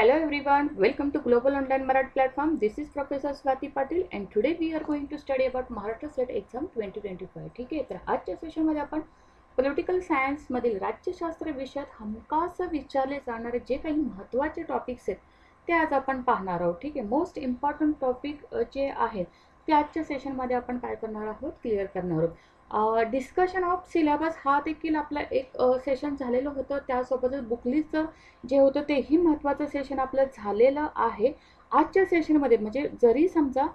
Hello everyone, welcome to Global Online Marathi platform. This is Professor Swati Patil and today we are going to study about Maharashtra State Exam 2025. ठीक आहे? तर आजच्या सेशनमध्ये आपण political सायन्समधील राज्यशास्त्र विषयात हमखास विचारले जाणारे जे काही महत्त्वाचे टॉपिक्स आहेत ते आज आपण पाहणार आहोत. ठीक आहे? मोस्ट इम्पॉर्टंट टॉपिक जे आहेत ते आजच्या सेशनमध्ये आपण काय करणार आहोत? क्लिअर करणार आहोत. डिस्कशन ऑफ सिलेबस हा देखील आपला एक सेशन झालेलं होतं. त्यासोबतच बुकलीचं जे होतं तेही महत्त्वाचं सेशन आपलं झालेलं आहे. आजच्या सेशनमध्ये म्हणजे जरी समजा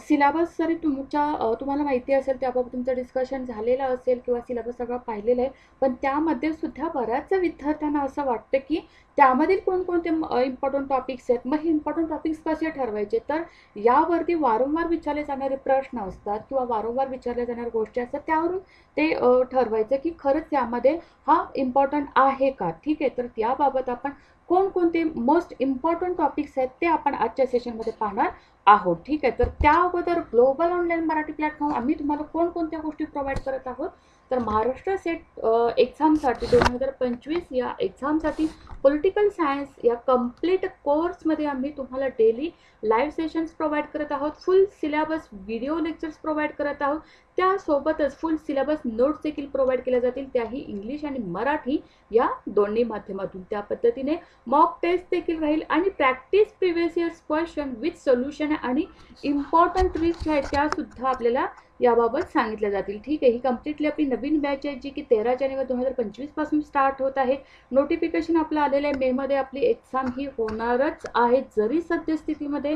सिलेबस जरी तुमच्या तुम्हाला माहिती असेल त्याबाबत तुमचं डिस्कशन झालेलं असेल किंवा सिलेबस सगळं पाहिलेलं आहे पण त्यामध्ये सुद्धा बऱ्याच विद्यार्थ्यांना असं वाटतं की त्यामधील कोणकोणते इम्पॉर्टंट टॉपिक्स आहेत. मग हे इम्पॉर्टंट टॉपिक्स कसे ठरवायचे? तर यावरती वारंवार विचारले जाणारे प्रश्न असतात किंवा वारंवार विचारल्या जाणाऱ्या गोष्टी असतात त्यावरून ते ठरवायचं की खरंच त्यामध्ये हा इम्पॉर्टंट आहे का? ठीक आहे तर त्याबाबत आपण कोणकोणते मोस्ट इम्पॉर्टंट टॉपिक्स आहेत ते आपण आजच्या सेशनमध्ये पाहणार आहोत. ठीक आहे? तर त्या अगोदर ग्लोबल ऑनलाईन मराठी प्लॅटफॉर्म आम्ही तुम्हाला कोणकोणत्या गोष्टी प्रोव्हाइड करत आहोत? तर महाराष्ट्र सेट एक्झामसाठी दोन हजार पंचवीस या एक्झामसाठी पॉलिटिकल सायन्स या कंप्लीट कोर्समध्ये आम्ही तुम्हाला डेली लाईव्ह सेशन्स प्रोव्हाइड करत आहोत. Full syllabus video lectures provide करत आहोत. त्यासोबतच फुल सिलेबस नोट्स देखील प्रोव्हाइड केल्या जातील. त्याही इंग्लिश आणि मराठी या दोन्ही माध्यमातून. त्या पद्धतीने मॉक टेस्ट देखील राहील आणि practice previous years question with solution आणि इम्पॉर्टंट ट्रिक्स ज्या आहेत. त्यासुद्धा आपल्याला याबाबत सांगितल्या जातील. ठीक आहे ही कम्प्लिटली आपली नवीन बॅच आहे जी की तेरा जानेवारी दोन हजार पंचवीसपासून स्टार्ट होत आहे. नोटिफिकेशन आपलं आलेलं आहे मेमध्ये आपली एक्झाम ही होणारच आहे जरी सद्यस्थितीमध्ये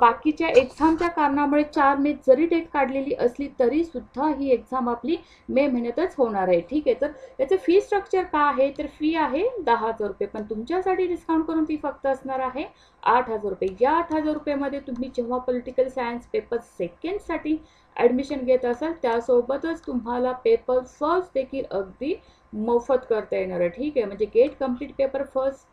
बाकीच्या एक्झामच्या कारणामुळे चार मे जरी डेट काढलेली असली तरी सुद्धा ही एक्झाम आपली मे महिन्यातच होणार आहे. ठीक आहे तर याचं फी स्ट्रक्चर का आहे? तर फी आहे दहा हजार रुपये पण तुमच्यासाठी डिस्काउंट करून ती फक्त असणार आहे आठ हजार रुपये. या आठ हजार रुपयामध्ये तुम्ही जेव्हा पॉलिटिकल सायन्स पेपर सेकंडसाठी ॲडमिशन घेत असाल त्यासोबतच तुम्हाला पेपर फर्स्ट देखील अगदी मोफत करता येणार आहे. ठीक आहे? म्हणजे get complete paper first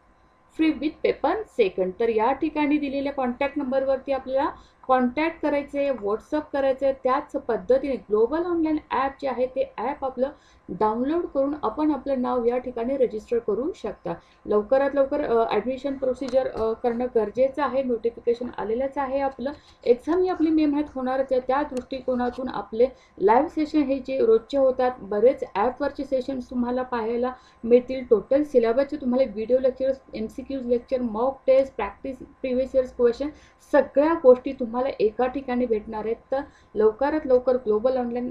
free with paper second तर या ठिकाणी दिलेल्या कॉन्टॅक्ट नंबरवरती आपल्याला कॉन्टॅक्ट करायचे व्हॉट्सअप करायचे त्याच पद्धतीने ग्लोबल ऑनलाईन ॲप जे आहे ते ॲप आपलं डाउनलोड करून आपण आपलं नाव या ठिकाणी रजिस्टर करू शकता. लवकरात लवकर ॲडमिशन प्रोसिजर करणं गरजेचं आहे. नोटिफिकेशन आलेलंच आहे आपलं. एक्झाम ही आपली मे महिन्यात होणारच आहे. त्या दृष्टिकोनातून आपले लाईव्ह सेशन हे जे रोजचे होतात बरेच ॲपवरचे सेशन्स तुम्हाला पाहायला मिळतील. टोटल सिलेबसचे तुम्हाला video lectures M C Qs lecture mock test practice previous years question सगळ्या गोष्टी तुम्हाला तुम्हाला एका ठिकाणी भेटणार आहेत तर लवकरात लवकर ग्लोबल ऑनलाईन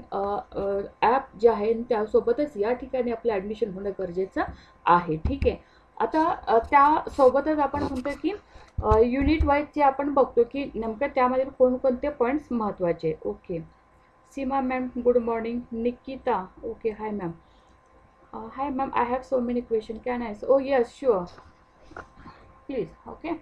ॲप जे आहे त्यासोबतच या ठिकाणी आपलं ॲडमिशन होणं गरजेचं आहे. ठीक आहे? आता त्यासोबतच आपण म्हणतो की युनिट वाईज जे आपण बघतो की नेमकं त्यामध्ये कोणकोणते पॉईंट्स महत्त्वाचे okay. Seema ma'am good morning. Nikita okay. Hi ma'am. Hi ma'am I have so many question can I oh yes sure. Please okay.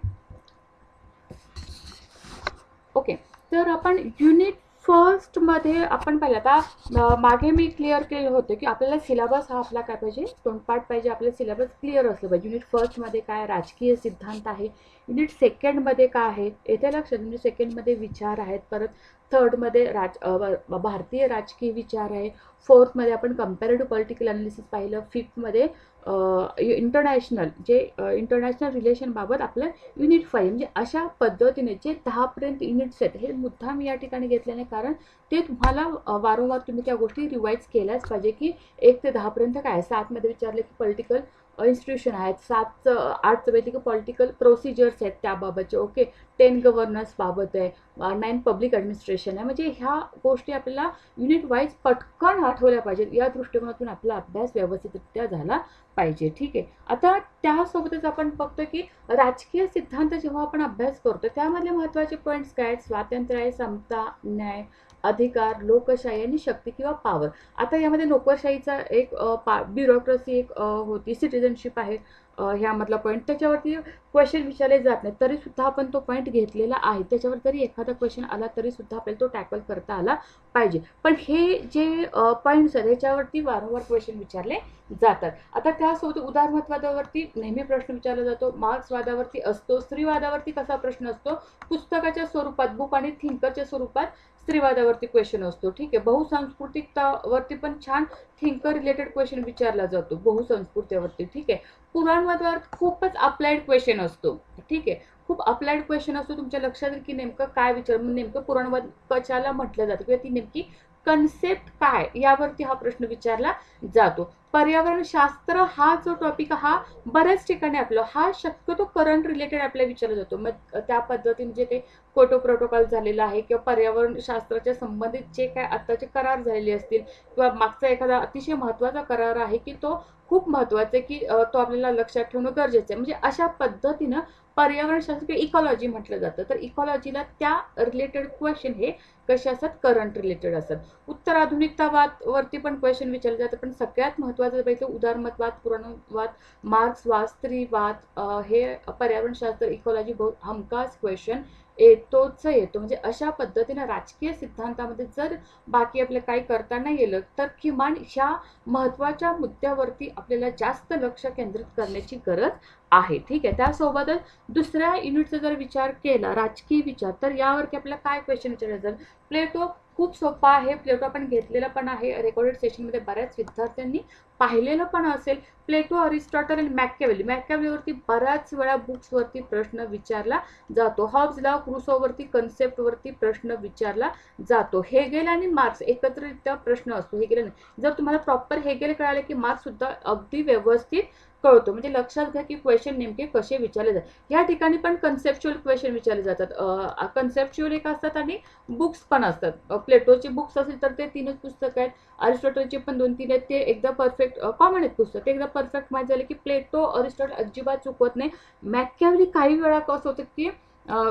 Okay. तर आपण युनिट फर्स्टमध्ये आपण पाहिलं आता मागे मी क्लिअर केलं होतं की आपल्याला सिलेबस हा आपला काय पाहिजे? तोंडपाठ पाहिजे. आपला सिलेबस क्लिअर असलं पाहिजे. युनिट फर्स्टमध्ये काय राजकीय सिद्धांत आहे? युनिट सेकंडमध्ये काय आहे? येथे लक्षात. युनिट सेकंडमध्ये विचार आहेत. परत थर्डमध्ये राज भारतीय राजकीय विचार आहे. फोर्थमध्ये आपण कम्पॅरेटिव्ह पॉलिटिकल अनालिसिस पाहिलं. फिफ्थमध्ये इंटरनॅशनल जे इंटरनॅशनल रिलेशनबाबत आपलं युनिट फाईव्ह म्हणजे अशा पद्धतीने जे दहापर्यंत युनिट्स आहेत हे मुद्दाम या ठिकाणी घेतल्याने कारण ते तुम्हाला वारंवार तुम्ही त्या गोष्टी रिवाईज केल्याच पाहिजे की एक ते दहापर्यंत काय आहे? सातमध्ये विचारले की पॉलिटिकल इन्स्टिट्यूशन आहेत. सातचं आठचं वैदिक पॉलिटिकल प्रोसिजर्स आहेत त्याबाबतचे. ओके टेन गव्हर्नन्स बाबत आहे. नाईन पब्लिक ॲडमिनिस्ट्रेशन आहे. म्हणजे ह्या गोष्टी आपल्याला युनिट वाईज पटकन आठवल्या पाहिजेत. या दृष्टिकोनातून आपला अभ्यास व्यवस्थितरित्या झाला पाहिजे. ठीक आहे? आता त्यासोबतच आपण बघतो की राजकीय सिद्धांत जेव्हा आपण अभ्यास करतो त्यामधले महत्त्वाचे पॉईंट्स काय आहेत? स्वातंत्र्य आहे समता न्याय अधिकार लोकशाही आणि शक्ती किंवा पॉवर आता यामध्ये नोकरशाहीचा एक पा ब्युरोक्रेसी एक होती. सिटिझनशिप आहे ह्यामधला पॉईंट त्याच्यावरती क्वेश्चन विचारले जात नाही तरी सुद्धा आपण तो पॉईंट घेतलेला आहे. त्याच्यावर जरी एखादा क्वेश्चन आला तरी सुद्धा आपल्याला तो टॅकल करता आला पाहिजे. पण हे जे पॉईंट्स आहेत ह्याच्यावरती वारंवार क्वेश्चन विचारले जातात. आता त्यासोबत उदारमतवादावरती नेहमी प्रश्न विचारला जातो. मार्क्सवादावरती असतो. स्त्रीवादावरती कसा प्रश्न असतो? पुस्तकाच्या स्वरूपात बुक आणि थिंकरच्या स्वरूपात स्त्रीवादावरती क्वेश्चन असतो. ठीक आहे? बहुसांस्कृतिकतावरती पण छान थिंकर रिलेटेड क्वेश्चन विचारला जातो. बहुसंस्कृतीवरती ठीक आहे? पुराणवादावर खूपच अप्लाइड क्वेश्चन असतो. ठीक आहे? खूप अप्लाइड क्वेश्चन असतो. तुमच्या लक्षात येईल की नेमकं काय विचार म्हणजे नेमकं पुराणवाद कशाला म्हटलं जातं किंवा ती नेमकी कन्सेप्ट काय यावरती हा प्रश्न विचारला जातो. पर्यावरण शास्त्र हा जो टॉपिक हा बऱ्याच ठिकाणी आपलं हा शक्यतो करंट रिलेटेड आपल्याला विचारला जातो मग त्या पद्धतीने जे काही फोटो प्रोटोकॉल झालेला आहे किंवा पर्यावरण शास्त्राच्या संबंधित जे काय आत्ताचे करार झालेले असतील किंवा मागचा एखादा अतिशय महत्त्वाचा करार आहे की तो खूप महत्त्वाचा आहे की तो आपल्याला लक्षात ठेवणं गरजेचं आहे. म्हणजे अशा पद्धतीनं पर्यावरणशास्त्र किंवा इकॉलॉजी म्हटलं जातं. तर इकॉलॉजीला त्या रिलेटेड क्वेश्चन हे कसे असतात? करंट रिलेटेड असतात. उत्तर आधुनिकतावाद वरती पण क्वेश्चन विचारले जातात. पण सगळ्यात महत्त्वाचं पैकी उदारमतवाद पुराणवाद मार्क्सवाद स्त्रीवाद हे पर्यावरणशास्त्र इकॉलॉजी बहुत हमखास क्वेश्चन येतोच येतो. म्हणजे अशा पद्धतीनं राजकीय सिद्धांतामध्ये जर बाकी आपलं काही करता नाही गेलं तर किमान ह्या महत्त्वाच्या मुद्द्यावरती आपल्याला जास्त लक्ष केंद्रित करण्याची गरज आहे. ठीक आहे. त्यासोबतच दुसऱ्या युनिटचा जर विचार केला राजकीय विचार तर यावरती आपल्याला काय क्वेश्चन विचारायचं प्लेटो खूप सोपा आहे. प्लेटो आपण घेतलेला पण आहे. रेकॉर्डेड सेशनमध्ये बऱ्याच विद्यार्थ्यांनी पाहिलेलं पण असेल. प्लेटो अरिस्टॉटल आणि मॅकॅवेली मॅकॅवेलीवरती बऱ्याच वेळा बुक्सवरती प्रश्न विचारला जातो. हॉब्सला क्रुसोवरती कन्सेप्टवरती प्रश्न विचारला जातो. हेगेल आणि मार्क्स एकत्रितरित्या प्रश्न असतो. हेगेल जर तुम्हाला प्रॉपर हेगेल कळाले की मार्क्ससुद्धा अगदी व्यवस्थित कळतो. म्हणजे लक्षात घ्या की क्वेश्चन नेमके कसे विचारले जातात. या ठिकाणी पण कन्सेप्च्युअल क्वेश्चन विचारले जातात. कन्सेप्च्युअल एक असतात आणि बुक्स पण असतात. प्लेटोचे बुक्स असेल तर ते तीनच पुस्तकं आहेत. अरिस्टॉटलचे पण दोन तीन आहेत. ते एकदा परफेक्ट कॉमन आहेत पुस्तक. ते एकदा परफेक्ट माहीत झाले की प्लेटो अरिस्टॉटल अजिबात चुकवत नाही. मॅकॅवली काही वेळा कसं होतं की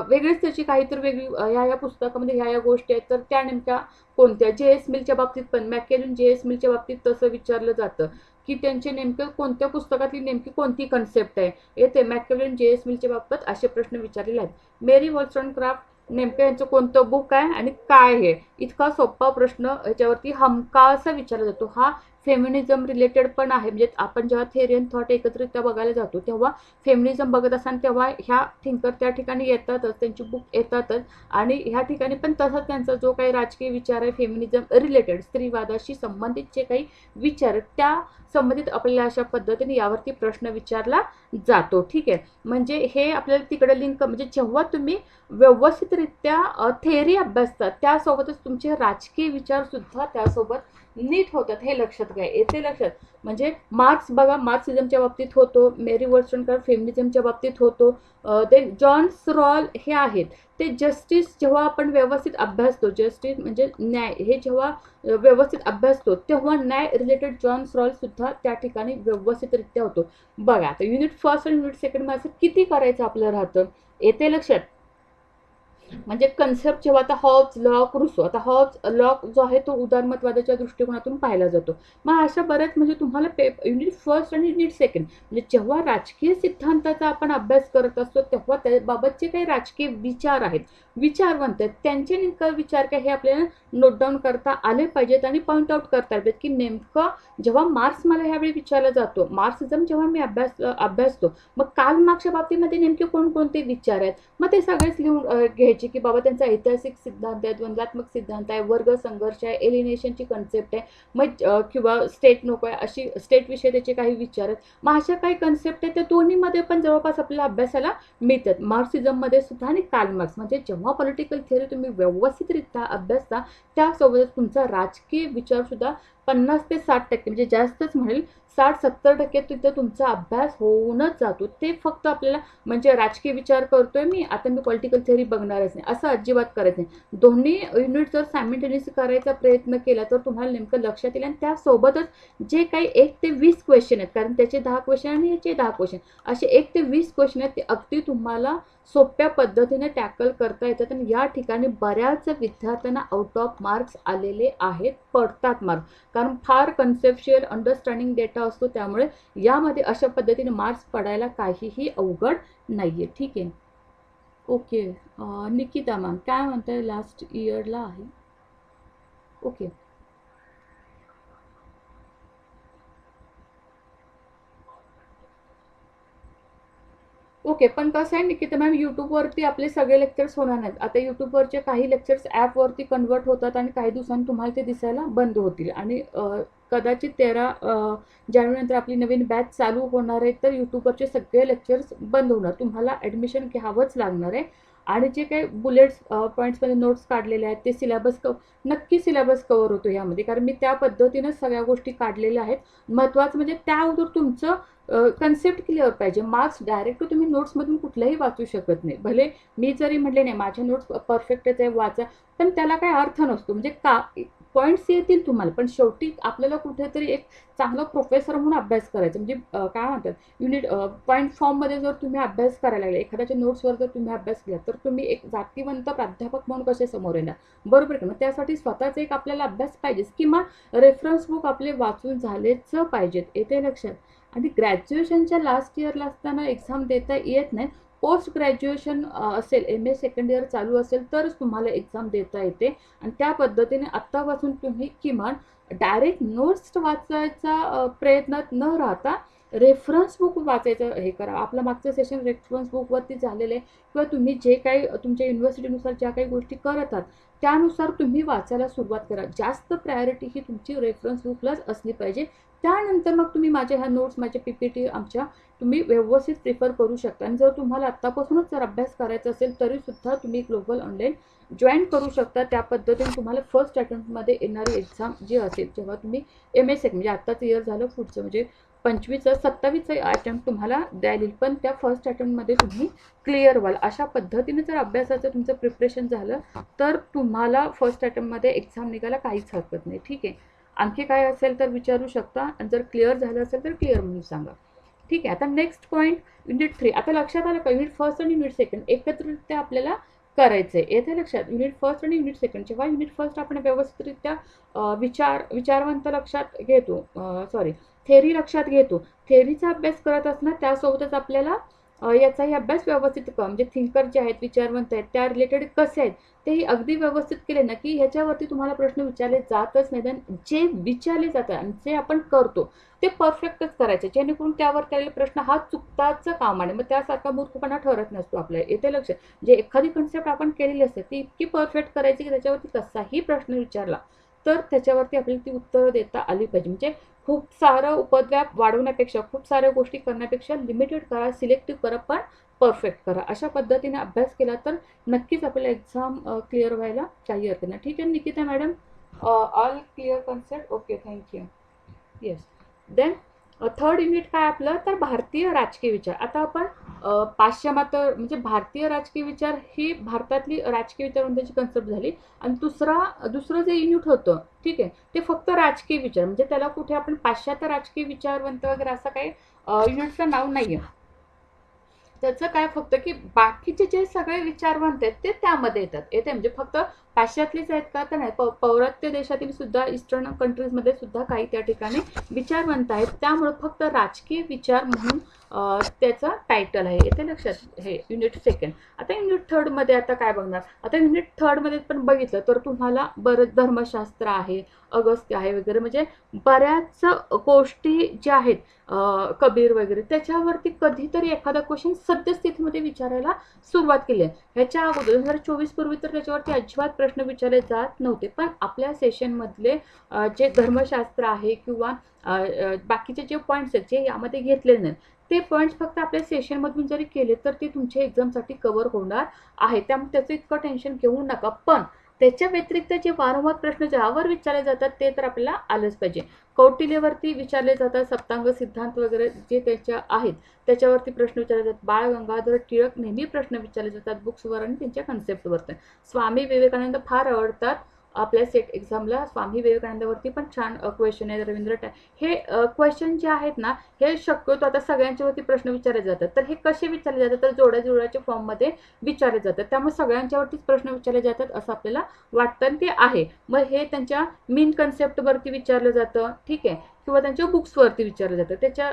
वेगळीच त्याची काहीतरी वेगळी ह्या या पुस्तकामध्ये ह्या या गोष्टी आहेत. तर त्या नेमक्या कोणत्या? जे एस मिलच्या बाबतीत पण मॅकॅलिन जे एस मिलच्या बाबतीत तसं विचारलं जातं. की त्यांचे नेमकं कोणत्या पुस्तकातली नेमकी कोणती कन्सेप्ट आहे? येथे मॅकेलन जे. एस. मिलच्या बाबत असे प्रश्न विचारलेले आहेत. मेरी वॉल्स्टॉन क्राफ्ट नेमकं यांचं कोणतं बुक आहे आणि काय आहे? इतका सोपा प्रश्न ह्याच्यावरती असा विचारला जातो. हा फेमिनिझम रिलेटेड पण आहे. म्हणजे आपण जेव्हा थेरी अँड थॉट एकत्रितरित्या बघायला जातो तेव्हा फेमिनिझम बघत असताना तेव्हा ह्या थिंकर त्या ठिकाणी येतातच त्यांची बुक येतातच. आणि ह्या ठिकाणी पण तसाच त्यांचा जो काही राजकीय विचार आहे फेमिनिझम रिलेटेड स्त्रीवादाशी संबंधित जे काही विचार त्या संबंधित आपल्याला अशा पद्धतीने यावरती प्रश्न विचारला जातो. ठीक आहे? म्हणजे हे आपल्याला तिकडे लिंक म्हणजे जेव्हा तुम्ही व्यवस्थितरित्या थेअरी अभ्यासतात त्यासोबतच तुमचे राजकीय विचारसुद्धा त्यासोबत नीट होतात हे लक्षात घ्या येते लक्षात. म्हणजे मार्क्स बघा मार्क्सिझमच्या बाबतीत होतो मेरी वर्स्टनकर फेमिनिझमच्या बाबतीत होतो देन जॉन्स रॉल हे आहेत. ते जस्टिस जेव्हा आपण व्यवस्थित अभ्यासतो जस्टिस म्हणजे न्याय हे जेव्हा व्यवस्थित अभ्यासतो तेव्हा न्याय रिलेटेड जॉन्स रॉलसुद्धा त्या ठिकाणी व्यवस्थितरित्या होतो. बघा आता युनिट फर्स्ट आणि युनिट सेकंड असं किती करायचं आपलं राहतं? येते लक्षात. म्हणजे कन्सेप्ट जेव्हा आता हॉब्स लॉक रुसो आता हॉब्स लॉक जो आहे तो उदारमतवादाच्या दृष्टिकोनातून पाहिला जातो. मग अशा बऱ्याच म्हणजे तुम्हाला पे युनिट फर्स्ट आणि युनिट सेकंड म्हणजे जेव्हा राजकीय सिद्धांताचा आपण अभ्यास करत असतो तेव्हा त्याबाबतचे काही राजकीय विचार आहेत. विचारवंत आहेत त्यांचे नेमकं विचार काय हे आपल्याला नोट डाऊन करता आले पाहिजेत आणि पॉईंट आउट करता येत की नेमकं जेव्हा मार्क्स मला ह्यावेळी विचारला जातो मार्क्सिझम जेव्हा मी अभ्यास अभ्यासतो मग काल मार्क्सच्या बाबतीमध्ये नेमके कोणकोणते विचार आहेत? मग ते सगळेच लिहून घ्यायचे. की बाबा त्यांचा ऐतिहासिक सिद्धांत आहे द्वंद्वात्मक सिद्धांत आहे वर्ग संघर्ष आहे एलिनेशनची कन्सेप्ट आहे मग किंवा स्टेट नको आहे अशी स्टेटविषयी त्याचे काही विचार आहेत. मग अशा काही कन्सेप्ट आहेत त्या दोन्हीमध्ये पण जवळपास आपल्याला अभ्यासाला मिळतात. मार्क्सिझममध्ये सुद्धा आणि कालमार्क्स म्हणजे जेव्हा पॉलिटिकल थिअरी तुम्ही व्यवस्थितरित्या अभ्यासता त्यासोबतच तुमचा राजकीय विचारसुद्धा पन्नास ते साठ टक्के म्हणजे जास्तच म्हणेल साठ सत्तर टक्के तिथं तुमचा अभ्यास होऊनच जातो. ते फक्त आपल्याला म्हणजे राजकीय विचार करतोय मी आता मी पॉलिटिकल थिअरी बघणारच नाही असं अजिबात करायचं नाही. दोन्ही युनिट जर सायमिल्टेनियस करायचा प्रयत्न केला तर तुम्हाला नेमकं लक्षात येईल आणि त्यासोबतच जे काही एक ते वीस क्वेश्चन आहेत कारण त्याचे दहा क्वेश्चन आणि याचे दहा क्वेश्चन असे एक ते वीस क्वेश्चन आहेत ते अगदी तुम्हाला सोप्या पद्धतीने टॅकल करता येतात आणि या ठिकाणी बऱ्याच विद्यार्थ्यांना आउट ऑफ मार्क्स आलेले आहेत पडतात मार्क्स कारण फार कन्सेप्शियल अंडरस्टँडिंग डेटा असतो त्यामुळे यामध्ये अशा पद्धतीने मार्क्स पडायला काहीही अवघड नाही आहे ठीक आहे. ओके निकिता मॅम काय म्हणताय? लास्ट इयरला आहे. ओके ओके पण कसं आहे निकिता मॅम यूट्यूबवरती आपले सगळे लेक्चर्स होणार नाहीत. आता यूट्यूबवरचे काही लेक्चर्स ॲपवरती कन्वर्ट होतात आणि काही दिवसांनी तुम्हाला ते दिसायला बंद होतील. आणि कदाचित तेरा जानेवारीनंतर आपली नवीन बॅच चालू होणार आहे तर यूट्यूबवरचे सगळे लेक्चर्स बंद होणार. तुम्हाला ॲडमिशन घ्यावंच लागणार आहे. आणि जे काही बुलेट्स पॉईंट्समध्ये नोट्स काढलेले आहेत ते सिलेबस क नक्की सिलेबस कवर होतो यामध्ये. कारण मी त्या पद्धतीनं सगळ्या गोष्टी काढलेल्या आहेत. महत्त्वाचं म्हणजे त्या अगोदर तुमचं कन्सेप्ट क्लिअर पाहिजे. मार्क्स डायरेक्ट तुम्ही नोट्समधून कुठल्याही वाचू शकत नाही. भले मी जरी म्हटले नाही माझ्या नोट्स परफेक्टच आहे वाचा. पण त्याला काय अर्थ नसतो. म्हणजे का? पॉईंट्स येतील तुम्हाला. पण शेवटी आपल्याला कुठेतरी एक चांगला प्रोफेसर म्हणून अभ्यास करायचा. म्हणजे काय म्हणतात? युनिट पॉईंट फॉर्ममध्ये जर तुम्ही अभ्यास करायला लागले एखाद्याच्या नोट्सवर जर तुम्ही अभ्यास केला तर तुम्ही एक जातीवंत प्राध्यापक म्हणून कसे समोर येणार? बरोबर का? मग त्यासाठी स्वतःचा एक आपल्याला अभ्यास पाहिजेच. किंवा रेफरन्स बुक आपले वाचून झालेच पाहिजेत. येते लक्षात. आणि ग्रॅज्युएशनच्या लास्ट इयरला असताना एक्झाम देता येत नाही. पोस्ट ग्रॅज्युएशन असेल एम ए सेकंड इयर चालू असेल तरच तुम्हाला एक्झाम देता येते. आणि त्या पद्धतीने आत्तापासून तुम्ही किमान डायरेक्ट नोट्स वाचायचा प्रयत्नात न राहता रेफरन्स बुक वाचायचं हे करा. आपलं मागचं सेशन रेफरन्स बुकवरती झालेलं आहे. किंवा तुम्ही जे काही तुमच्या युनिव्हर्सिटीनुसार ज्या काही गोष्टी करत आहात त्यानुसार तुम्ही वाचायला सुरुवात करा. जास्त प्रायोरिटी ही तुमची रेफरन्स बुकलाच असली पाहिजे. त्यानंतर मग तुम्ही माझ्या ह्या नोट्स माझ्या पी पी टी आमच्या तुम्ही व्यवस्थित प्रिफर करू शकता. आणि जर तुम्हाला आत्तापासूनच जर अभ्यास करायचा असेल तरीसुद्धा तुम्ही ग्लोबल ऑनलाईन जॉईन करू शकता. त्या पद्धतीने तुम्हाला फर्स्ट अटेम्प्टमध्ये येणारी एक्झाम जी असेल जेव्हा तुम्ही एम एस एक म्हणजे आत्ताचं इयर झालं पुढचं म्हणजे पंचवीसचा सत्तावीसचा अटेम्प्ट तुम्हाला द्यायला येईल पण त्या फर्स्ट अटेम्प्टमध्ये तुम्ही क्लिअर व्हाल. अशा पद्धतीने जर अभ्यासाचं तुमचं प्रिपरेशन झालं तर तुम्हाला फर्स्ट अटेम्प्टमध्ये एक्झाम निघायला काहीच हरकत नाही. ठीक आहे? आणखी काय असेल तर विचारू शकता. आणि जर क्लिअर झालं असेल तर क्लिअर म्हणून सांगा. ठीक आहे? आता नेक्स्ट पॉईंट युनिट थ्री आता लक्षात आलं का? युनिट फर्स्ट आणि युनिट सेकंड एकत्रितरित्या आपल्याला करायचं आहे येते लक्षात? युनिट फर्स्ट आणि युनिट सेकंड जेव्हा युनिट फर्स्ट आपण व्यवस्थितरित्या विचार विचारवंत लक्षात घेतो. सॉरी थेरी लक्षात घेतो. थेरीचा अभ्यास करत असताना त्यासोबतच आपल्याला याचाही अभ्यास व्यवस्थित कर म्हणजे थिंकर जे आहेत विचारवंत आहेत त्या रिलेटेड कसे आहेत तेही अगदी व्यवस्थित केले ना की ह्याच्यावरती तुम्हाला प्रश्न विचारले जातच नाही जे विचारले जातात आणि जे आपण करतो ते परफेक्टच करायचे. जेणेकरून त्यावर केलेले प्रश्न हा चुकताच काम आहे. मग त्यासारखा मूर्खपणा ठरत नसतो आपल्या येते लक्ष. जे एखादी कन्सेप्ट आपण केलेली असते ती इतकी परफेक्ट करायची की त्याच्यावरती कसाही प्रश्न विचारला तर त्याच्यावरती आपल्याला ती उत्तरं देता आली पाहिजे. म्हणजे खूप सारं उपद्व्याप वाढवण्यापेक्षा खूप साऱ्या गोष्टी करण्यापेक्षा लिमिटेड करा सिलेक्टिव्ह करा पण परफेक्ट करा. अशा पद्धतीने अभ्यास केला तर नक्कीच आपल्याला एक्झाम क्लिअर व्हायला काही हरकत नाही. ठीक आहे Nikita madam. All clear concept okay thank you yes then third unit काय आपलं? तर भारतीय राजकीय विचार. आता आपण अ, पाश्चिमात्य म्हणजे भारतीय राजकीय विचार ही भारतातली राजकीय विचारवंताची कन्सेप्ट झाली. आणि दुसरा दुसरं जे युनिट होतं ठीक आहे ते फक्त राजकीय विचार. म्हणजे त्याला कुठे आपण पाश्चात्य राजकीय विचारवंत वगैरे असं काही युनिटचं नाव नाही आहे त्याचं काय फक्त की बाकीचे जे सगळे विचारवंत आहेत ते त्यामध्ये येतात. येते म्हणजे फक्त पाश्चात्यच आहेत का तर नाही प पौरात्य देशातील सुद्धा ईस्टर्न कंट्रीजमध्ये सुद्धा काही त्या ठिकाणी विचारवंत आहेत. त्यामुळं फक्त राजकीय विचार म्हणून त्याचा त्याचं टायटल आहे. येते लक्षात? हे युनिट सेकंड आता युनिट थर्डमध्ये आता काय बघणार? आता युनिट थर्डमध्ये पण बघितलं तर तुम्हाला बरंच धर्मशास्त्र आहे अगस्त्य आहे वगैरे. म्हणजे बऱ्याच गोष्टी ज्या आहेत कबीर वगैरे त्याच्यावरती कधीतरी एखादा क्वेश्चन सद्यस्थितीमध्ये विचारायला सुरुवात केली आहे. ह्याच्या अगोदर दोन हजार चोवीस पूर्वी तर त्याच्यावरती अजिबात प्रश्न विचारले जात नव्हते. पण आपल्या सेशनमधले जे धर्मशास्त्र आहे किंवा बाकीचे जे पॉईंट्स आहेत जे यामध्ये घेतलेले नाहीत ते पॉईंट्स फक्त आपल्या सेशनमधून जरी केले तर ते तुमच्या एक्झामसाठी कवर होणार आहे. त्यामुळे त्याचं इतकं टेन्शन घेऊ नका. पण त्याच्या व्यतिरिक्त जे वारंवार प्रश्न ज्यावर विचारले जातात ते तर आपल्याला आलंच पाहिजे. कौटिल्यवरती विचारले जातात सप्तांग सिद्धांत वगैरे जे त्याच्या आहेत त्याच्यावरती प्रश्न विचारले जातात. बाळ गंगाधर टिळक नेहमी प्रश्न विचारले जातात बुक्सवर आणि त्यांच्या कन्सेप्टवर स्वामी विवेकानंद फार आवडतात. आपल्या सेट एक्झामला स्वामी विवेकानंदावरती पण छान क्वेश्चन आहे रवींद्र टॅ हे क्वेश्चन जे आहेत ना हे शक्यतो आता सगळ्यांच्यावरती प्रश्न विचारले जातात. तर हे कसे विचारले जातात? तर जोड्या जोड्याच्या फॉर्ममध्ये विचारले जातात. त्यामुळे सगळ्यांच्यावरतीच प्रश्न विचारले जातात असं आपल्याला वाटतं आणि ते आहे. मग हे त्यांच्या मेन कन्सेप्टवरती विचारलं जातं. ठीक आहे. किंवा त्यांच्या बुक्सवरती विचारलं जातं. त्याच्या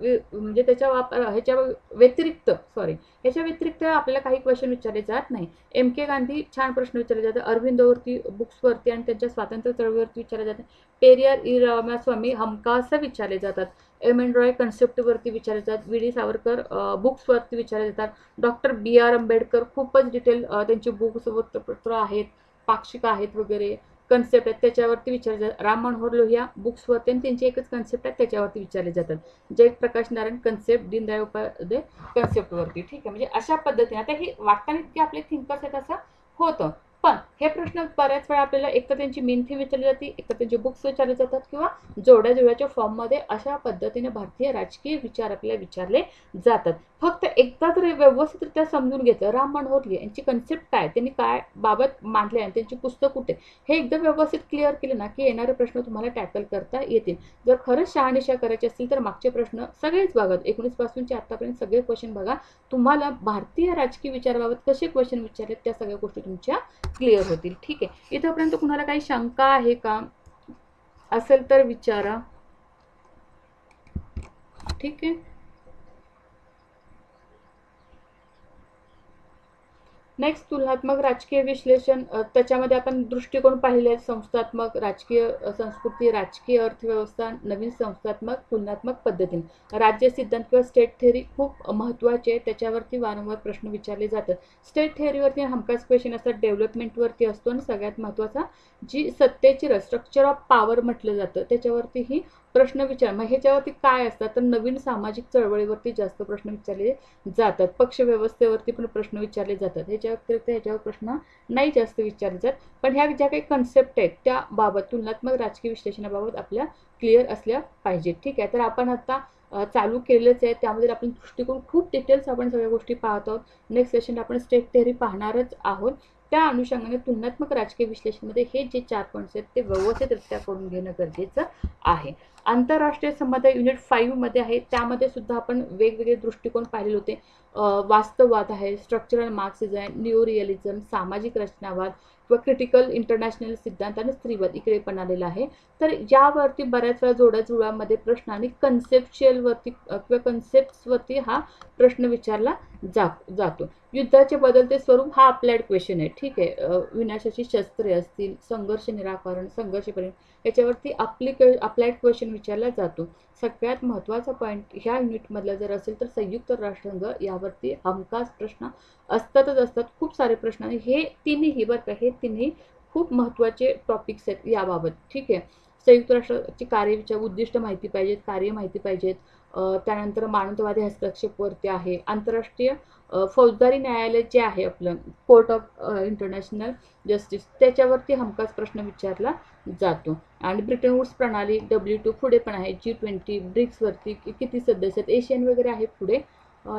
वि- म्हणजे त्याच्या वापर ह्याच्या व्यतिरिक्त सॉरी ह्याच्या व्यतिरिक्त आपल्याला काही क्वेश्चन विचारले जात नाही. एम के गांधी छान प्रश्न विचारले जातात. अरविंदवरती बुक्सवरती आणि त्यांच्या स्वातंत्र्य चळवळीवरती विचारले जातात. पेरियार इ. रामास्वामी हमखास विचारले जातात. एम एन रॉय कन्सेप्टवरती विचारले जातात. वी डी सावरकर बुक्सवरती विचारले जातात. डॉक्टर बी आर आंबेडकर खूपच डिटेल त्यांची बुक्स वृत्तपत्र आहेत पाक्षिक आहेत वगैरे. कन्सेप्ट आहेत त्याच्यावरती विचारले जातात. राम मनोहर लोहिया बुक्सवरती आणि त्यांची एकच कन्सेप्ट आहे त्याच्यावरती विचारले जातात. जयप्रकाश नारायण कन्सेप्ट दीनदयाळ उपाध्याय कन्सेप्टवरती ठीक आहे म्हणजे अशा पद्धतीने. आता हे वाटताना इतके आपले थिंकर्स आहेत असं होतं. पण हे प्रश्न बऱ्याच वेळा आपल्याला एक तर त्यांची मेनथी विचारली जाते एक तर त्यांचे बुक्स विचारले जातात किंवा जोड्या जोड्याच्या फॉर्ममध्ये अशा पद्धतीने भारतीय राजकीय विचार आपल्याला विचारले जातात. फक्त एकदा तरी व्यवस्थितरित्या समजून घेतलं राम मनोहर यांची कन्सेप्ट काय त्यांनी काय बाबत मांडले आणि त्यांची पुस्तक कुठे? हे एकदम व्यवस्थित क्लिअर केले ना की येणारे प्रश्न तुम्हाला टॅकल करता येतील. जर खरंच शहानिशा करायची असतील तर मागचे प्रश्न सगळेच बघा. एकोणीस पासूनचे आतापर्यंत सगळे क्वेश्चन बघा. तुम्हाला भारतीय राजकीय विचाराबाबत कसे क्वेश्चन विचारले त्या सगळ्या गोष्टी तुमच्या क्लिअर होतील. ठीक आहे. इथंपर्यंत कुणाला काही शंका आहे का? असेल तर विचारा. ठीक आहे? नेक्स्ट तुलनात्मक राजकीय विश्लेषण त्याच्यामध्ये आपण दृष्टिकोन पाहिले आहेत. संस्थात्मक राजकीय संस्कृती राजकीय अर्थव्यवस्था नवीन संस्थात्मक तुलनात्मक पद्धतीने. राज्य सिद्धांत किंवा स्टेट थेअरी खूप महत्त्वाचे आहे. त्याच्यावरती वारंवार प्रश्न विचारले जातात. स्टेट थेअरीवरती हमखास क्वेश्चन असतात डेव्हलपमेंटवरती असतो. आणि सगळ्यात महत्त्वाचा जी सत्तेची स्ट्रक्चर ऑफ पॉवर म्हटलं जातं त्याच्यावरतीही प्रश्न विचार. मग ह्याच्यावरती काय असतात? तर नवीन सामाजिक चळवळीवरती जास्त प्रश्न विचारले जातात. पक्ष व्यवस्थेवरती पण प्रश्न विचारले जातात. ह्याच्या व्यतिरिक्त ह्याच्यावर प्रश्न नाही जास्त विचारले जात. पण ह्या ज्या काही कन्सेप्ट आहेत त्याबाबत तुलनात्मक राजकीय विश्लेषणाबाबत आपल्या क्लिअर असल्या पाहिजेत. ठीक आहे? तर आपण आता चालू केलेलंच आहे. त्यामध्ये आपण दृष्टिकोन खूप डिटेल्स आपण सगळ्या गोष्टी पाहत आहोत. नेक्स्ट सेशन आपण स्टेट थेअरी पाहणारच आहोत. त्या अनुषंगाने तुलनात्मक राजकीय विश्लेषणामध्ये हे जे चार पॉईंट्स आहेत ते व्यवस्थितरित्या करून घेणं गरजेचं आहे. आंतरराष्ट्रीय संबंध युनिट फाईव्हमध्ये आहे. त्यामध्ये सुद्धा आपण वेगवेगळे दृष्टिकोन पाहिलेले होते. वास्तववाद आहे स्ट्रक्चरल मार्क्सिझम न्यू रिअलिझम सामाजिक रचनावाद किंवा क्रिटिकल इंटरनॅशनल सिद्धांत आणि स्त्रीवाद इकडे पण आलेला आहे. तर यावरती बऱ्याच वेळा जोड्या जुळ्यामध्ये प्रश्न आणि कन्सेप्च्युअलवरती किंवा कन्सेप्ट्सवरती हा प्रश्न विचारला जा जातो. युद्धाचे बदलते स्वरूप हा अप्लाइड क्वेश्चन आहे. ठीक आहे? विनाशाची शस्त्रे असतील संघर्ष निराकरण संघर्ष परिणाम याच्यावरती अप्लिके अप्लाइड क्वेश्चन विचारला जातो. सगळ्यात महत्त्वाचा पॉईंट ह्या युनिटमधला जर असेल तर संयुक्त राष्ट्रसंघ यावरती हमखास प्रश्न असतातच असतात. खूप सारे प्रश्न आणि हे तिन्ही बरं का हे तिन्ही खूप महत्त्वाचे टॉपिक्स आहेत याबाबत. ठीक आहे? संयुक्त राष्ट्राची कार्यविचार उद्दिष्ट माहिती पाहिजेत कार्य माहिती पाहिजेत. त्यानंतर मानवतावादी हस्तक्षेपवरती आहे. आंतरराष्ट्रीय फौजदारी न्यायालय जे आहे आपलं कोर्ट ऑफ इंटरनॅशनल जस्टिस त्याच्यावरती हमखास प्रश्न विचारला जातो. आणि ब्रिटन वूड्स प्रणाली डब्ल्यू टू पुढे पण आहे. जी ट्वेंटी ब्रिक्सवरती किती सदस्य आहेत? एशियन वगैरे आहे पुढे.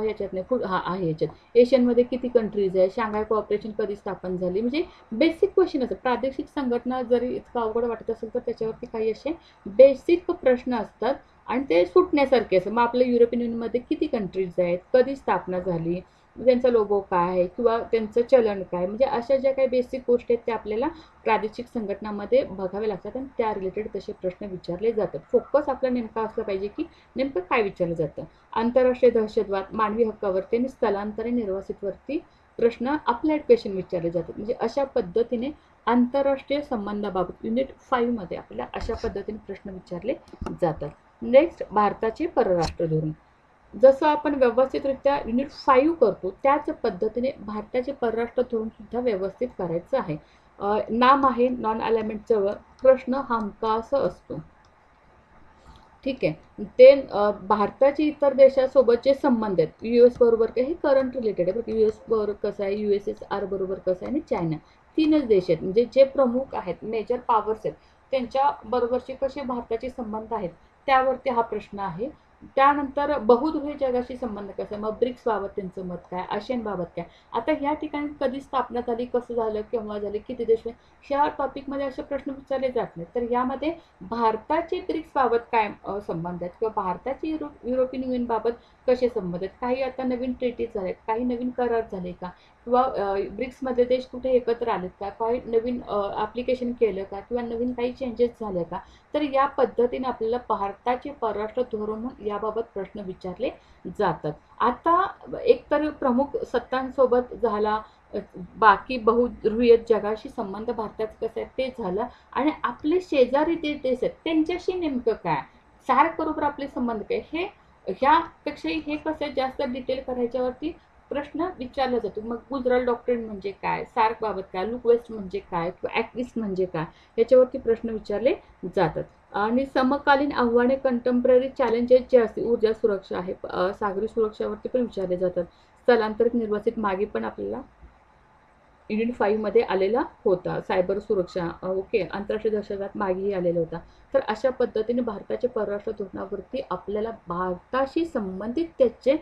याच्यात नाही हा आहे याच्यात एशियनमध्ये किती कंट्रीज आहे? शांघाय कॉपरेशन कधी स्थापन झाली? म्हणजे बेसिक क्वेश्चन असतात प्रादेशिक संघटना जरी इतकं अवघड वाटत असेल तर त्याच्यावरती काही असे बेसिक प्रश्न असतात. आणि ते सुटण्यासारखे असं. मग आपल्या युरोपियन युनियनमध्ये किती कंट्रीज आहेत? कधी स्थापना झाली? त्यांचा लोगो काय आहे? किंवा त्यांचं चलन काय? म्हणजे अशा ज्या काही बेसिक गोष्टी आहेत त्या आपल्याला प्रादेशिक संघटनामध्ये बघाव्या लागतात आणि त्या रिलेटेड तसे प्रश्न विचारले जातात. फोकस आपला नेमका असला पाहिजे की नेमकं काय विचारलं जातं? आंतरराष्ट्रीय दहशतवाद मानवी हक्कावरती आणि स्थलांतरे निर्वासितवरती प्रश्न अप्लाइड क्वेश्चन विचारले जातात. म्हणजे अशा पद्धतीने आंतरराष्ट्रीय संबंधाबाबत युनिट फाईव्हमध्ये आपल्याला अशा पद्धतीने प्रश्न विचारले जातात. नेक्स्ट भारताचे परराष्ट्र धोरण. जसं आपण व्यवस्थितरित्या युनिट फाईव्ह करतो त्याच पद्धतीने भारताचे परराष्ट्र धोरणसुद्धा व्यवस्थित करायचं आहे. नाम आहे नॉन अलाइनमेंट जवळ. प्रश्न हमखास असतो. ठीक? आहे ते भारताचे इतर देशासोबतचे संबंध आहेत यू एस बरोबर काय हे करंट रिलेटेड आहे यू एस बरोबर कसं आहे यू एस एस आर बरोबर कसं आहे आणि चायना तीनच देश आहेत. म्हणजे जे प्रमुख आहेत मेजर पॉवर्स आहेत त्यांच्या बरोबरचे कसे भारताचे संबंध आहेत? त्यावरती हा प्रश्न आहे. त्यानंतर बहुध्रुवी जगाशी संबंध कसा मग ब्रिक्स बाबत त्यांचं मत काय? आशियन बाबत काय? आता ह्या ठिकाणी कधी स्थापना झाली कसं झालं केव्हा झालं किती देश ह्या टॉपिकमध्ये असे प्रश्न विचारले जात नाहीत. तर यामध्ये भारताचे ब्रिक्स बाबत काय संबंध आहेत? किंवा भारताचे युरो युरोपियन युनियनबाबत कसे संबंध आहेत? काही आता नवीन ट्रिटीज झालेत काही नवीन करार झाले का? किंवा ब्रिक्समधले देश कुठे एकत्र आलेत का? काही नवीन ॲप्लिकेशन केलं का? किंवा नवीन काही चेंजेस झाले का? तर या पद्धतीने आपल्याला भारताचे परराष्ट्र धोरण याबाबत प्रश्न विचारले जातात. आता एकतर प्रमुख सत्तांसोबत झाला बाकी बहुध्रुवीय जगाशी संबंध भारताचा कसं आहे ते झालं. आणि आपले शेजारी जे देश आहेत त्यांच्याशी नेमकं काय? सार्क बरोबर आपले संबंध काय? हे ह्यापेक्षाही हे कसं जास्त डिटेल करायच्यावरती प्रश्न विचारला जातो. मग गुजराल डॉक्टर म्हणजे काय? सार्क बाबत काय? लुक वेस्ट म्हणजे काय? किंवा ॲक्विस्ट म्हणजे काय? याच्यावरती प्रश्न विचारले जातात. आणि समकालीन आव्हाने कंटेम्पररी चॅलेंजेस जे असतील ऊर्जा सुरक्षा आहे सागरी सुरक्षावरती पण विचारले जातात. स्थलांतरित निर्वासित मागे पण आपल्याला इंडियन फाईव्हमध्ये आलेला होता. सायबर सुरक्षा ओके आंतरराष्ट्रीय दहशतवाद मागेही आलेला होता. तर अशा पद्धतीने भारताच्या परराष्ट्र धोरणावरती आपल्याला भारताशी संबंधित त्याचे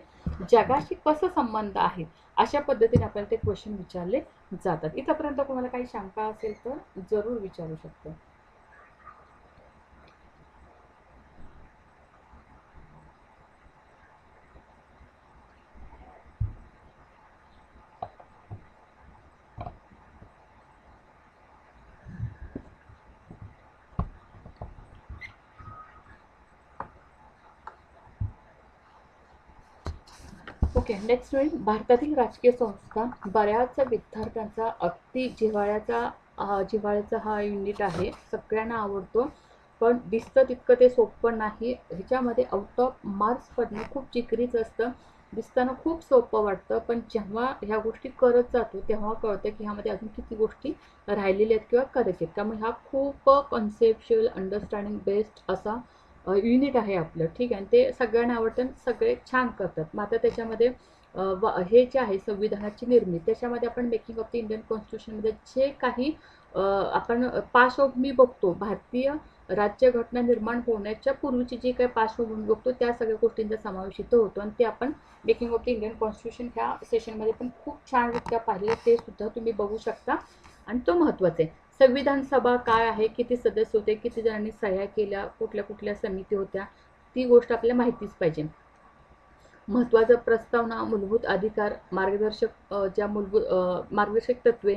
जगाशी कसं संबंध आहे अशा पद्धतीने आपल्याला ते क्वेश्चन विचारले जातात. इथंपर्यंत कोणाला काही शंका असेल तर जरूर विचारू शकतो. ओके नेक्स्ट होईल भारतातील राजकीय संस्था बऱ्याच विद्यार्थ्यांचा अगदी जिव्हाळ्याचा जिव्हाळ्याचा हा युनिट आहे. सगळ्यांना आवडतो. पण दिसतं तितकं ते सोपं नाही. ह्याच्यामध्ये आउट ऑफ मार्क्स पडणं खूप जिकरीच असतं. दिसताना खूप सोपं वाटतं. पण जेव्हा ह्या गोष्टी करत जातो तेव्हा कळतं की ह्यामध्ये अजून किती गोष्टी राहिलेल्या आहेत किंवा करायच्या आहेत. त्यामुळे हा खूप कॉन्सेप्च्युअल अंडरस्टँडिंग बेस्ड असा युनिट आहे आपलं ठीक आहे? ते सगळ्यांना आवडतं सगळे छान करतात. मग आता त्याच्यामध्ये हे जे आहे संविधानाची निर्मिती त्याच्यामध्ये आपण मेकिंग ऑफ द इंडियन कॉन्स्टिट्यूशनमध्ये जे काही आपण पार्श्वभूमी बघतो भारतीय राज्यघटना निर्माण होण्याच्या पूर्वीची जी काही पार्श्वभूमी बघतो त्या सगळ्या गोष्टींचा समावेश इथं होतो. आणि ते आपण making of the Indian constitution ह्या सेशनमध्ये पण खूप छानरित्या पाहिले ते सुद्धा तुम्ही बघू शकता. आणि तो महत्त्वाचा आहे. संविधान सभा काय आहे? किती सदस्य होते? किती जणांनी सह्या केल्या? कुठल्या कुठल्या समिती होत्या? ती गोष्ट आपल्याला माहितीच पाहिजे. महत्त्वाचा प्रस्तावना मूलभूत अधिकार मार्गदर्शक ज्या मूलभूत मार्गदर्शक तत्वे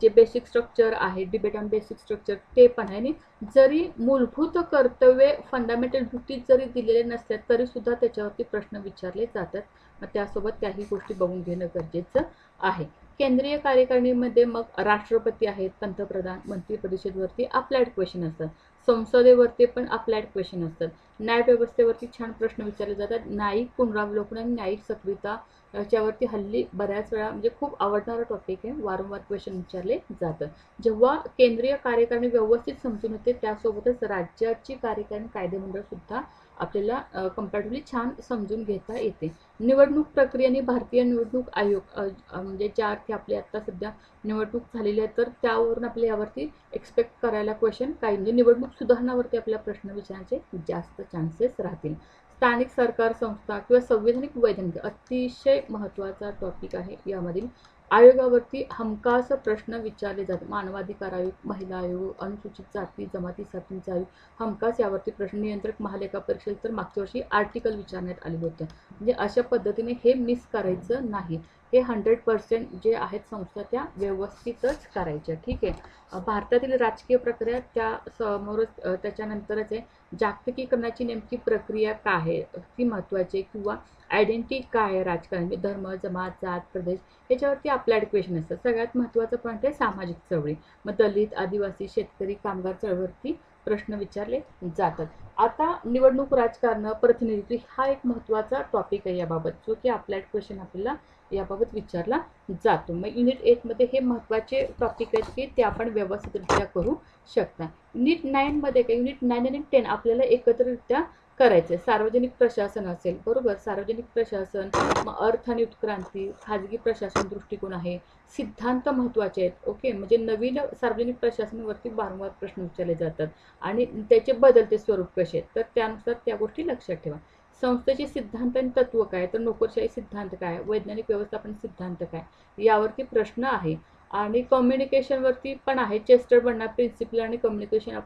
जे बेसिक स्ट्रक्चर आहे डिबेट ऑन बेसिक स्ट्रक्चर ते पण आहे. आणि जरी मूलभूत कर्तव्ये फंडामेंटल ड्युटीज जरी दिलेले नसतात तरी सुद्धा त्याच्यावरती प्रश्न विचारले जातात. मग त्यासोबत त्याही गोष्टी बघून घेणं गरजेचं आहे. केंद्रीय कार्यकारिणीमध्ये मग राष्ट्रपती आहेत पंतप्रधान मंत्री परिषदवरती अप्लाइड क्वेश्चन असतात. संसदेवरती पण अप्लाइड क्वेश्चन असतात. न्यायव्यवस्थेवरती छान प्रश्न विचारले जातात. न्यायिक पुनरावलोकन आणि न्यायिक सक्रियता याच्यावरती हल्ली बऱ्याच वेळा म्हणजे खूप आवडणारा टॉपिक आहे. वारंवार क्वेश्चन विचारले जातं जेव्हा केंद्रीय कार्यकारिणी व्यवस्थित समजून येते त्यासोबतच राज्याची कार्यकारिणी कायदेमंडळ सुद्धा आपल्याला कम्पॅरेटिव्हली छान समजून घेता येते. निवडणूक प्रक्रियेने भारतीय निवडणूक आयोग म्हणजे ज्या अर्थी आपली आत्ता सध्या निवडणूक झालेली आहे तर त्यावरून आपल्या यावरती एक्सपेक्ट करायला क्वेश्चन काही म्हणजे निवडणूक सुधारणावरती आपल्या प्रश्न विचारण्याचे जास्त चान्सेस राहतील. स्थानिक सरकार संस्था किंवा संवैधानिक वैधानिक अतिशय महत्त्वाचा टॉपिक आहे यामधील आयोगावरती हमखास प्रश्न विचारले जातात. मानवाधिकार आयोग महिला आयोग अनुसूचित जाती जमातीसाठीचा आयोग हमखास यावरती प्रश्न नियंत्रक महालेखा परीक्षेत तर मागच्या वर्षी आर्टिकल विचारण्यात आले होते. म्हणजे अशा पद्धतीने हे मिस करायचं नाही. हे हंड्रेड पर्सेंट जे आहेत संस्था त्या व्यवस्थितच करायच्या. ठीक आहे? भारतातील राजकीय प्रक्रिया त्या समोरच त्याच्यानंतरच आहे. जागतिकीकरणाची नेमकी प्रक्रिया काय आहे? ती महत्त्वाची आहे किंवा आयडेंटिटी काय आहे राजकारण? म्हणजे धर्म जमात जात प्रदेश याच्यावरती अप्लाइड क्वेश्चन असतात सगळ्यात महत्त्वाचं पॉईंट आहे सामाजिक चळवळी. मग दलित आदिवासी शेतकरी कामगार चळवळीवरती प्रश्न विचारले जातात. आता निवडणूक राजकारण प्रतिनिधित्व हा एक महत्त्वाचा टॉपिक आहे याबाबत. जो की अप्लाइड क्वेश्चन आपल्याला याबाबत विचारला जातो. मग युनिट एटमध्ये हे महत्त्वाचे टॉपिक आहेत की ते आपण व्यवस्थितरित्या करू शकता. युनिट नाईनमध्ये काय? युनिट नाईन आणि टेन आपल्याला एकत्ररित्या करायचं सार्वजनिक प्रशासन असेल बरोबर? सार्वजनिक प्रशासन मग अर्थ आणि उत्क्रांती खाजगी प्रशासन दृष्टिकोन आहे सिद्धांत महत्त्वाचे आहेत ओके? म्हणजे नवीन सार्वजनिक प्रशासनावरती वारंवार प्रश्न विचारले जातात आणि त्याचे बदलते स्वरूप कसे आहेत? तर त्यानुसार त्या गोष्टी लक्षात ठेवा. संस्थेचे सिद्धांत आणि तत्व काय? तर नोकरशाही सिद्धांत काय? वैज्ञानिक व्यवस्थापन सिद्धांत काय? यावरती प्रश्न आहे. आणि कम्युनिकेशनवरती पण आहे. चेस्टर बनणार प्रिन्सिपल आणि कम्युनिकेशन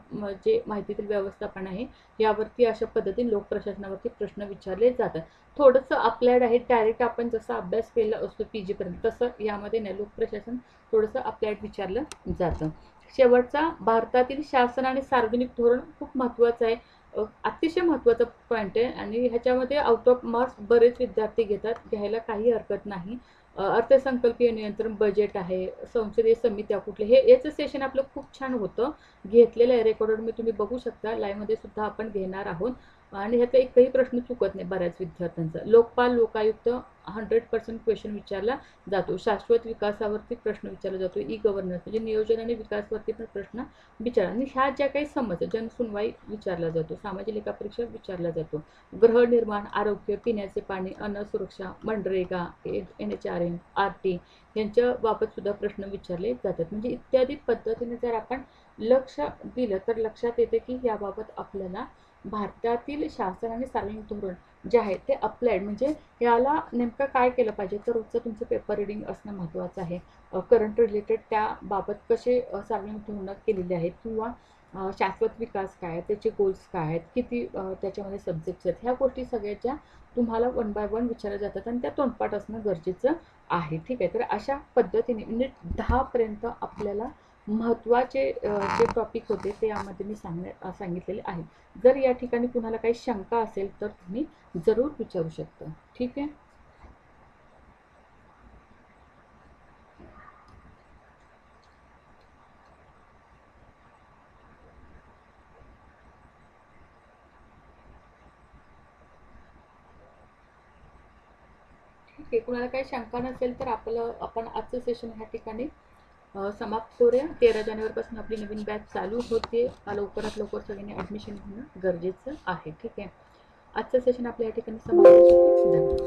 जे माहितीतील व्यवस्थापन आहे. यावरती अशा पद्धतीने लोकप्रशासनावरती प्रश्न विचारले जातात. थोडंसं अप्लायड आहे. डायरेक्ट आपण जसा अभ्यास केला असतो पी जीपर्यंत तसं यामध्ये नाही लोकप्रशासन थोडंसं अप्लायड विचारलं जातं. शेवटचा भारतातील शासन आणि सार्वजनिक धोरण खूप महत्त्वाचं आहे. अतिशय महत्त्वाचा पॉईंट आहे आणि ह्याच्यामध्ये आउट ऑफ मार्क्स बरेच विद्यार्थी घेतात. घ्यायला काही हरकत नाही. अर्थसंकल्पीय नियंत्रण बजेट आहे संसदीय समित्या कुठले हे याचं सेशन आपलं खूप छान होतं. घेतलेलं आहे रेकॉर्डर मी तुम्ही बघू शकता. लाईव्हमध्ये सुद्धा आपण घेणार आहोत. आणि ह्याचा एकही प्रश्न चुकत नाही बऱ्याच विद्यार्थ्यांचा. Lokpal Lokayukta hundred percent question विचारला जातो. शाश्वत विकासावरती प्रश्न विचारला जातो. ई गव्हर्नन्स म्हणजे नियोजन आणि विकासवरती पण प्रश्न विचारला आणि ह्या ज्या काही समस्या जनसुनवाई विचारला जातो. सामाजिक लेखा परीक्षा विचारला जातो. गृहनिर्माण आरोग्य पिण्याचे पाणी अन्न सुरक्षा MNREGA N H R M R T यांच्या सुद्धा प्रश्न विचारले जातात. म्हणजे इत्यादी पद्धतीने जर आपण लक्ष दिलं तर लक्षात येतं की याबाबत आपल्याला भारतातील शासन आणि सार्वजनिक धोरण जे आहे ते अप्लाइड म्हणजे याला नेमकं काय केलं पाहिजे? तर रोजचं तुमचं पेपर रिडिंग असणं महत्त्वाचं आहे. करंट रिलेटेड त्याबाबत कसे सार्वजनिक धोरणं केलेली आहेत किंवा शाश्वत विकास काय आहे त्याचे गोल्स काय आहेत? किती त्याच्यामध्ये सब्जेक्ट्स आहेत? ह्या गोष्टी सगळ्याच्या तुम्हाला वन बाय वन विचारल्या जातात आणि त्या तोंडपाठ असणं गरजेचं आहे. ठीक आहे? तर अशा पद्धतीने म्हणजे दहापर्यंत आपल्याला महत्त्वाचे जे टॉपिक होते ते यामध्ये मी सांगण्या सांगितलेले आहे. जर या ठिकाणी कुणाला काही शंका असेल तर तुम्ही जरूर विचारू शकता. ठीक आहे? ठीक आहे. कुणाला काही शंका नसेल तर आपलं आपण आजचं सेशन ह्या ठिकाणी समाप्त करूया. तेरा जानेवारीपासून आपली नवीन बॅच चालू होते. अ, लवकरात लवकर सगळ्यांनी ॲडमिशन घेणं गरजेचं आहे. ठीक आहे? आजचं सेशन आपल्या या ठिकाणी समाप्त धन्यवाद.